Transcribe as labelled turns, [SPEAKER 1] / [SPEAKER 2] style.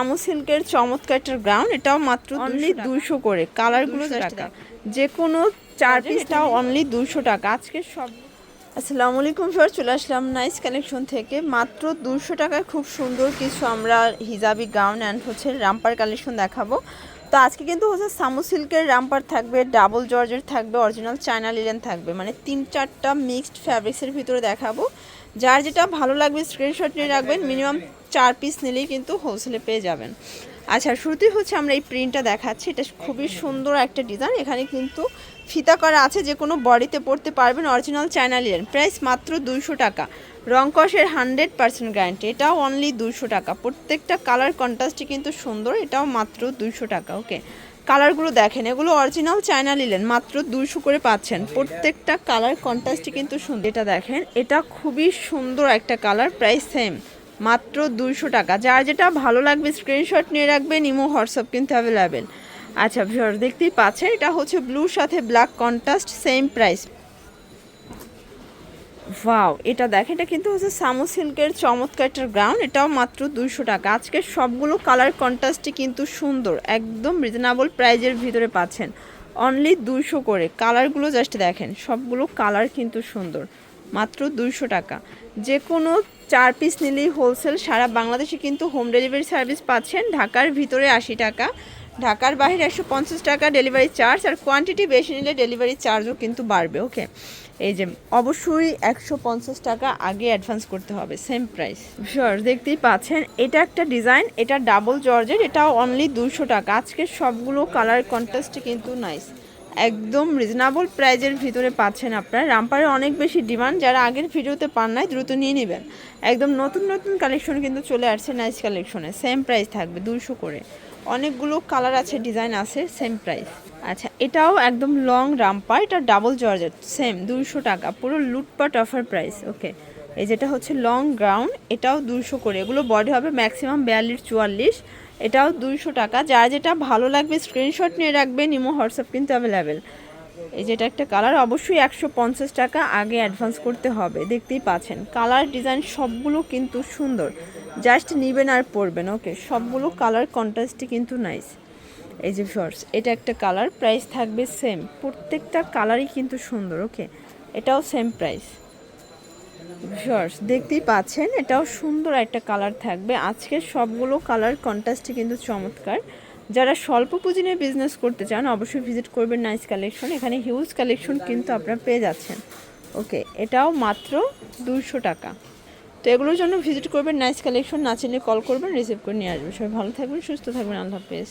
[SPEAKER 1] আমু সিল্কের চমৎকার একটা গ্রাউন্ড এটাও মাত্র অনলি দুশো করে। কালারগুলো টাকা। যে কোনো চার পিসটাও অনলি দুশো টাকা। আজকে সব আসসালামু আলাইকুম স্যার চলে আসলাম নাইস কালেকশন থেকে। মাত্র দুশো টাকায় খুব সুন্দর কিছু আমরা হিজাবি গাউন অ্যান্ড হচ্ছে রামপার কালেকশন দেখাবো। তো আজকে কিন্তু হচ্ছে সামু সিল্কের রামপার থাকবে ডাবল জর্জের থাকবে অরিজিনাল চায়না লিলেন থাকবে। মানে তিন চারটা মিক্সড ফ্যাব্রিক্সের ভিতরে দেখাবো। যার যেটা ভালো লাগবে স্ক্রিনশট নিয়ে রাখবেন মিনিমাম চার পিস নিলেই কিন্তু হোলসেলে পেয়ে যাবেন। আচ্ছা শুরুতেই হচ্ছে আমরা এই প্রিন্টটা দেখাচ্ছি। এটা খুবই সুন্দর একটা ডিজাইন এখানে কিন্তু ফিতা করা আছে যে কোনো বডিতে পড়তে পারবেন অরিজিনাল চায়না লিলেন প্রাইস মাত্র দুইশো টাকা। রংকসের হান্ড্রেড পার্সেন্ট গ্যারান্টি এটাও অনলি দুইশো টাকা। প্রত্যেকটা কালার কন্ট্রাস্টই কিন্তু সুন্দর। এটাও মাত্র দুইশো টাকা ওকে কালারগুলো দেখেন, এগুলো অরিজিনাল চায়না লিলেন মাত্র দুইশো করে পাচ্ছেন। প্রত্যেকটা কালার কন্ট্রাস্টই কিন্তু সুন্দর এটা দেখেন, এটা খুবই সুন্দর একটা কালার, প্রাইস সেম মাত্র দুইশো টাকা। যার যেটা ভালো লাগবে স্ক্রিনশট নিয়ে রাখবেন, ইমো, হোয়াটসঅ্যাপ কিন্তু অ্যাভেলেবেল আচ্ছা ভিউয়ার দেখতেই পাচ্ছেন, এটা হচ্ছে ব্লুর সাথে black contrast same price wow এটা দেখেন, এটা কিন্তু হচ্ছে সামু সিল্কের চমৎকার একটা গ্রাউন্ড এটাও মাত্র দুইশো টাকা। আজকে সবগুলো কালার কন্ট্রাস্টই কিন্তু সুন্দর, একদম রিজনেবল প্রাইজের ভিতরে পাচ্ছেন। অনলি দুইশো করে। কালারগুলো জাস্ট দেখেন, সবগুলো কালার কিন্তু সুন্দর, মাত্র দুইশো টাকা। যে কোনো চার পিস নিলেই হোলসেল সারা বাংলাদেশে কিন্তু হোম ডেলিভারি সার্ভিস পাচ্ছেন, ঢাকার ভিতরে আশি টাকা। ঢাকার বাইরে একশো পঞ্চাশ টাকা ডেলিভারি চার্জ আর কোয়ান্টিটি বেশি নিলে ডেলিভারি চার্জও কিন্তু বাড়বে ওকে এই যে, অবশ্যই একশো পঞ্চাশ টাকা আগে অ্যাডভান্স করতে হবে সেম প্রাইস শিওর দেখতেই পাচ্ছেন, এটা একটা ডিজাইন এটা ডাবল জর্জের এটাও অনলি দুশো টাকা। আজকের সবগুলো কালার কন্ট্রাস্টে কিন্তু নাইস একদম রিজনেবল প্রাইজের ভিতরে পাচ্ছেন আপনারা। রামপারে অনেক বেশি ডিমান্ড যারা আগের ভিডিওতে পান নাই, দ্রুত নিয়ে নেবেন। একদম নতুন নতুন কালেকশন কিন্তু চলে আসছে নাইস কালেকশনে সেম প্রাইস থাকবে দুশো করে। অনেকগুলো কালার আছে ডিজাইন আছে সেম প্রাইস আচ্ছা এটাও একদম লং রামপার এটা ডাবল জর্জেট সেম দুশো টাকা। পুরো লুটপাট অফার প্রাইস ওকে এই যেটা হচ্ছে লং গ্রাউন্ড এটাও দুশো করে। এগুলো বডি হবে ম্যাক্সিমাম বিয়াল্লিশ, চুয়াল্লিশ। এটাও দুইশো টাকা। যার যেটা ভালো লাগবে স্ক্রিনশট নিয়ে রাখবেন ইমো হোয়াটসঅ্যাপ কিন্তু অ্যাভেলেবেল এই যেটা একটা কালার অবশ্যই একশো পঞ্চাশ টাকা আগে অ্যাডভান্স করতে হবে। দেখতেই পাচ্ছেন কালার ডিজাইন সবগুলো কিন্তু সুন্দর। জাস্ট নিবেন আর পরবেন ওকে সবগুলো কালার কন্ট্রাস্টই কিন্তু নাইস এই যে ফর্স এটা একটা কালার প্রাইস থাকবে সেম প্রত্যেকটা কালারই কিন্তু সুন্দর ওকে এটাও সেম প্রাইস শর্টস দেখতেই পাচ্ছেন, এটাও সুন্দর একটা কালার থাকবে। আজকের সবগুলো কালার কন্ট্রাস্টই কিন্তু চমৎকার। যারা স্বল্প পুঁজি নিয়ে বিজনেস করতে চান, অবশ্যই ভিজিট করবেন নাইস কালেকশন এখানে হিউজ কালেকশন কিন্তু আপনারা পেয়ে যাচ্ছেন। ওকে এটাও মাত্র দুশো টাকা। তো এগুলোর জন্য ভিজিট করবেন নাইস কালেকশন না চিনলে কল করবেন রিসিভ করে নিয়ে আসবেন। সবাই ভালো থাকবেন, সুস্থ থাকবেন, আল্লাহ হাফেজ।